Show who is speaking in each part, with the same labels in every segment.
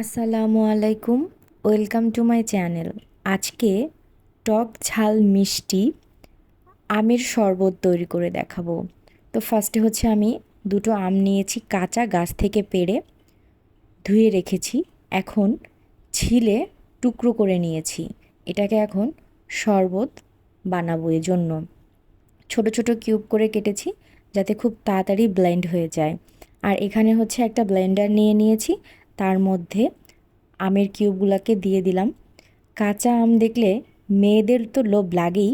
Speaker 1: আসসালামু আলাইকুম, welcome to my channel. আজকে টক ঝাল মিষ্টি আমের শরবত তৈরি করে দেখাবো। তো ফার্স্টে হচ্ছে আমি দুটো আম নিয়েছি, কাঁচা গাছ থেকে পেড়ে ধুয়ে রেখেছি। এখন ছিলে টুকরো করে নিয়েছি। এটাকে এখন শরবত বানাবো এর জন্য ছোট ছোট কিউব করে কেটেছি যাতে খুব তাড়াতাড়ি ব্লেন্ড হয়ে যায়। আর এখানে হচ্ছে একটা ব্লেন্ডার নিয়ে নিয়েছি তার মধ্যে আমের কিউবগুলোকে দিয়ে দিলাম। কাঁচা আম দেখলে মেয়েদের তো লোভ লাগেই।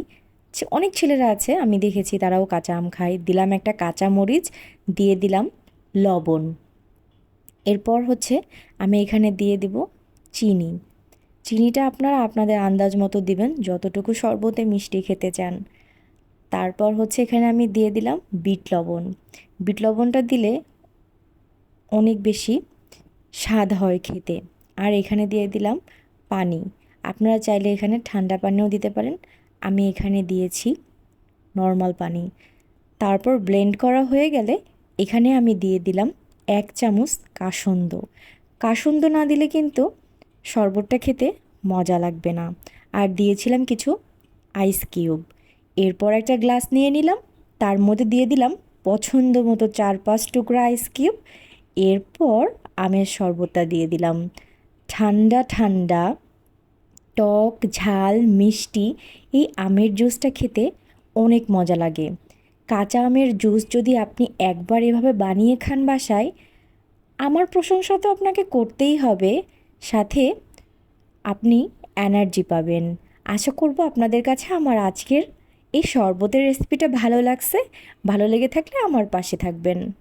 Speaker 1: অনেক ছেলেরা আছে, আমি দেখেছি তারাও কাঁচা আম খায়। দিলাম একটা কাঁচা মরিচ, দিয়ে দিলাম লবণ। এরপর হচ্ছে আমি এখানে দিয়ে দিব চিনি। চিনিটা আপনারা আপনাদের আন্দাজ মতো দিবেন, যতটুকু শরবতে মিষ্টি খেতে চান। তারপর হচ্ছে এখানে আমি দিয়ে দিলাম বিট লবণ। বিট লবণটা দিলে অনেক বেশি স্বাদ হয় খেতে। আর এখানে দিয়ে দিলাম পানি। আপনারা চাইলে এখানে ঠান্ডা পানিও দিতে পারেন। আমি এখানে দিয়েছি নর্মাল পানি। তারপর ব্লেন্ড করা হয়ে গেলে এখানে আমি দিয়ে দিলাম এক চামচ কাসন্দ। কাসন্দ না দিলে কিন্তু শরবতটা খেতে মজা লাগবে না। আর দিয়েছিলাম কিছু আইস কিউব এরপর একটা গ্লাস নিয়ে নিলাম। তার মধ্যে দিয়ে দিলাম পছন্দ মতো চার পাঁচ টুকরা আইস কিউব এরপর আমের শরবতটা দিয়ে দিলাম। ঠান্ডা ঠান্ডা, টক, ঝাল, মিষ্টি, এই আমের জুসটা খেতে অনেক মজা লাগে। কাঁচা আমের জুস যদি আপনি একবার এভাবে বানিয়ে খান বাসায়, আমার প্রশংসা তো আপনাকে করতেই হবে। সাথে আপনি এনার্জি পাবেন। আশা করব আপনাদের কাছে আমার আজকের এই শরবতের রেসিপিটা ভালো লাগছে। ভালো লেগে থাকলে আমার পাশে থাকবেন।